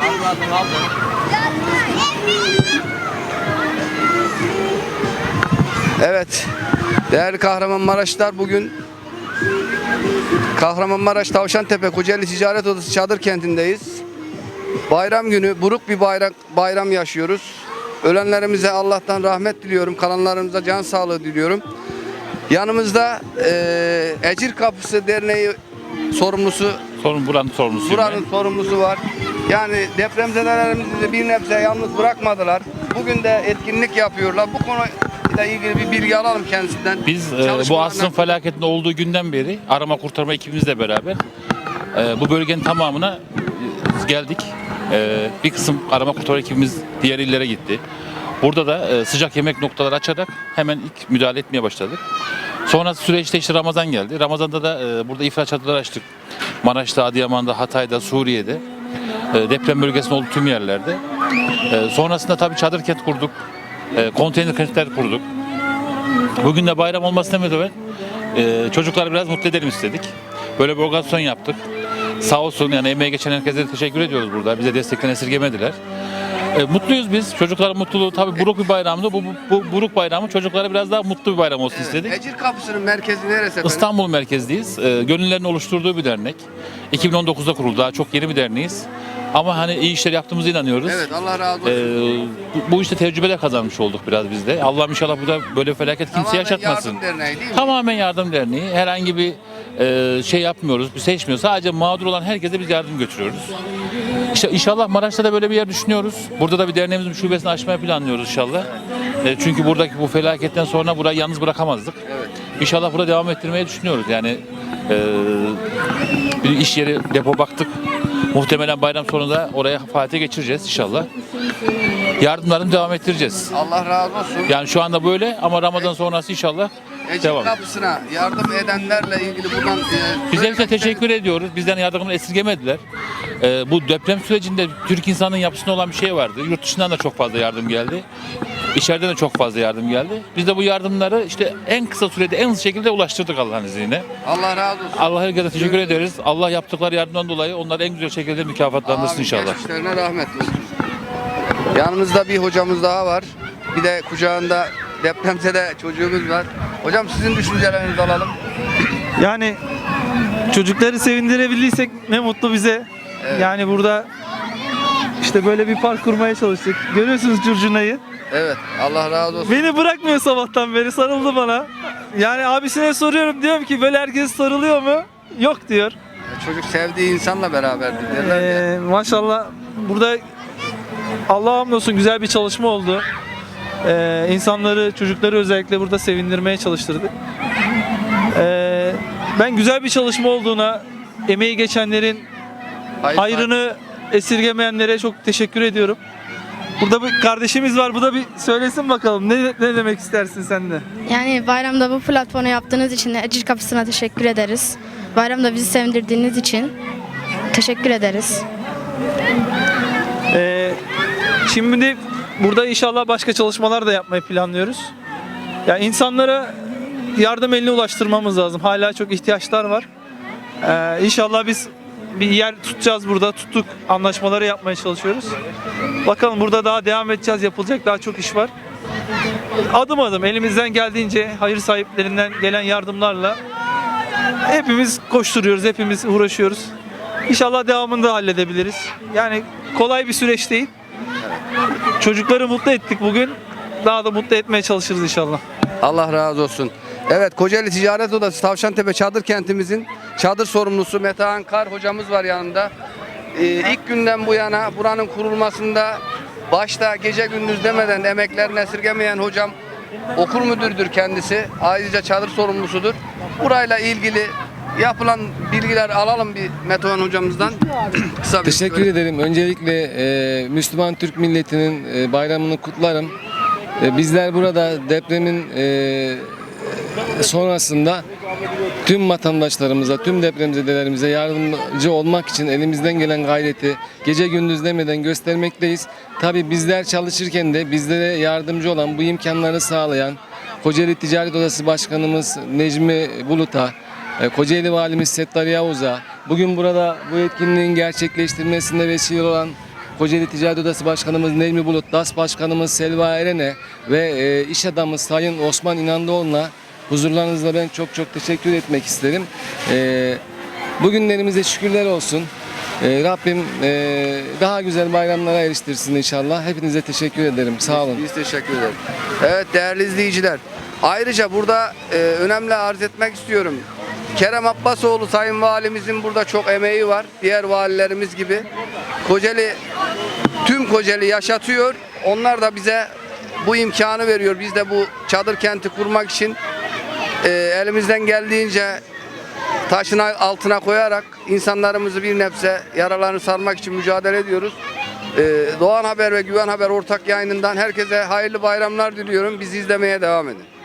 Anladım aldım. Evet. Değerli Kahramanmaraşlılar bugün Kahramanmaraş Tavşantepe Kocaeli Ticaret Odası Çadır kentindeyiz. Bayram günü buruk bir bayram, bayram yaşıyoruz. Ölenlerimize Allah'tan rahmet diliyorum. Kalanlarımıza can sağlığı diliyorum. Yanımızda eee Ecir Kapısı Derneği sorumlusu Sorun buranın sorumlusu. Buranın sorumlusu var. Yani depremzedelerimizi de bir nebze yalnız bırakmadılar. Bugün de etkinlik yapıyorlar. Bu konuyla ilgili bir bilgi alalım kendisinden. Biz e, bu asrın felaketinde olduğu günden beri arama kurtarma ekibimizle beraber e, bu bölgenin tamamına e, geldik. E, bir kısım arama kurtarma ekibimiz diğer illere gitti. Burada da e, sıcak yemek noktaları açarak hemen ilk müdahale etmeye başladık. Sonrası süreçte işte Ramazan geldi. Ramazan'da da e, burada ifra çadırları açtık. Maraş'ta, Adıyaman'da, Hatay'da, Suriye'de. e, deprem bölgesinde olduğu tüm yerlerde. E, sonrasında tabii çadır kent kurduk. E, konteyner kentler kurduk. Bugün de bayram olmasına e, çocukları biraz mutlu edelim istedik. Böyle bir organizasyon yaptık. Sağ olsun yani emeğe geçen herkese teşekkür ediyoruz burada. Bize destekten esirgemediler. E, mutluyuz biz. Çocukların mutluluğu tabii buruk bir bayramdı. Bu, bu, bu buruk bayramı çocuklara biraz daha mutlu bir bayram olsun istedik. Ecir Kapısı'nın merkezi neresi efendim? İstanbul merkezdeyiz. E, gönüllerin oluşturduğu bir dernek. 2019'da kuruldu. Daha çok yeni bir derneğiz. Ama hani iyi işler yaptığımıza inanıyoruz. Evet Allah razı olsun. E, bu, bu işte tecrübeler kazanmış olduk biraz biz de. Allah'ım inşallah bu da böyle felaket kimse Tamamen yaşatmasın. yardım derneği değil mi? Tamamen yardım derneği. Herhangi bir e, şey yapmıyoruz, bir seçmiyoruz. Sadece mağdur olan herkese biz yardım götürüyoruz. İşte inşallah Maraş'ta da böyle bir yer düşünüyoruz. Burada da bir derneğimizin şubesini açmayı planlıyoruz inşallah. E, çünkü buradaki bu felaketten sonra burayı yalnız bırakamazdık. İnşallah burada devam ettirmeyi düşünüyoruz. Yani e, bir iş yeri depo baktık. Muhtemelen bayram sonunda oraya faaliyete geçireceğiz inşallah. Yardımlarını devam ettireceğiz. Allah razı olsun. Yani şu anda böyle ama Ramazan sonrası inşallah Ecir devam. Kapısı'na yardım edenlerle ilgili buradan e, Biz hepsine teşekkür ediyoruz. Bizden yardımını esirgemediler. Ee, bu deprem sürecinde Türk insanının yapısında olan bir şey vardı. Yurt dışından da çok fazla yardım geldi. İçeriden de çok fazla yardım geldi. Biz de bu yardımları işte en kısa sürede en hızlı şekilde ulaştırdık Allah'ın izniyle. Allah razı olsun. Allah herkese teşekkür ederiz. Allah yaptıkları yardımdan dolayı onları en güzel şekilde mükafatlandırsın Amin. inşallah. Geçmişlerine rahmet olsun. Yanımızda bir hocamız daha var. Bir de kucağında depremzede çocuğumuz var. Hocam sizin düşüncelerinizi alalım. Yani çocukları sevindirebildiysek ne mutlu bize. Yani burada işte böyle bir park kurmaya çalıştık. Görüyorsunuz curcunayı. Evet Allah razı olsun. Beni bırakmıyor sabahtan beri sarıldı bana. Yani abisine soruyorum diyorum ki böyle herkes sarılıyor mu? Yok diyor. Çocuk sevdiği insanla beraberdir derler ya. Ee, maşallah burada Allah'a hamdolsun güzel bir çalışma oldu. Ee, insanları, çocukları özellikle burada sevindirmeye çalıştırdık. Ee, ben güzel bir çalışma olduğuna, emeği geçenlerin Hayır, hayrını esirgemeyenlere çok teşekkür ediyorum. Burada bir kardeşimiz var. Bu da bir söylesin bakalım. Ne, ne demek istersin sen de? Yani bayramda bu platformu yaptığınız için de Ecir Kapısı'na teşekkür ederiz. Bayramda bizi sevindirdiğiniz için teşekkür ederiz. Ee, şimdi burada inşallah başka çalışmalar da yapmayı planlıyoruz. Ya insanlara yardım elini ulaştırmamız lazım. Hala çok ihtiyaçlar var. Ee, inşallah biz bir yer tutacağız burada. Tuttuk. Anlaşmaları yapmaya çalışıyoruz. Bakalım burada daha devam edeceğiz. Yapılacak daha çok iş var. Adım adım elimizden geldiğince hayır sahiplerinden gelen yardımlarla hepimiz koşturuyoruz, hepimiz uğraşıyoruz. İnşallah devamını da halledebiliriz. Yani kolay bir süreç değil. Çocukları mutlu ettik bugün. Daha da mutlu etmeye çalışırız inşallah. Allah razı olsun. Evet Kocaeli Ticaret Odası Tavşantepe Çadır Kentimizin çadır sorumlusu Metehan Kar hocamız var yanında. Ee, ilk günden bu yana buranın kurulmasında başta gece gündüz demeden emeklerini esirgemeyen hocam okul müdürdür kendisi. Ayrıca çadır sorumlusudur. Burayla ilgili yapılan bilgiler alalım bir Metehan hocamızdan. Kısa bir Teşekkür böyle- ederim. Öncelikle e, Müslüman Türk milletinin e, bayramını kutlarım. E, bizler burada depremin e, sonrasında tüm vatandaşlarımıza, tüm depremzedelerimize yardımcı olmak için elimizden gelen gayreti gece gündüz demeden göstermekteyiz. Tabi bizler çalışırken de bizlere yardımcı olan, bu imkanları sağlayan Kocaeli Ticaret Odası Başkanımız Necmi Bulut'a, Kocaeli Valimiz Settar Yavuz'a, bugün burada bu etkinliğin gerçekleştirmesinde vesile olan Kocaeli Ticaret Odası Başkanımız Necmi Bulut, DAS Başkanımız Selva Eren'e ve e, iş adamı Sayın Osman İnandıoğlu'na huzurlarınızda ben çok çok teşekkür etmek isterim. E, bugünlerimize şükürler olsun. E, Rabbim e, daha güzel bayramlara eriştirsin inşallah. Hepinize teşekkür ederim. Sağ olun. Biz teşekkür ederiz. Evet değerli izleyiciler. Ayrıca burada e, önemli arz etmek istiyorum. Kerem Abbasoğlu Sayın Valimizin burada çok emeği var. Diğer valilerimiz gibi. Kocaeli, tüm Kocaeli yaşatıyor. Onlar da bize bu imkanı veriyor. Biz de bu çadır kenti kurmak için e, elimizden geldiğince taşın altına koyarak insanlarımızı bir nebze yaralarını sarmak için mücadele ediyoruz. Ee, Doğan Haber ve Güven Haber ortak yayınından herkese hayırlı bayramlar diliyorum. Bizi izlemeye devam edin.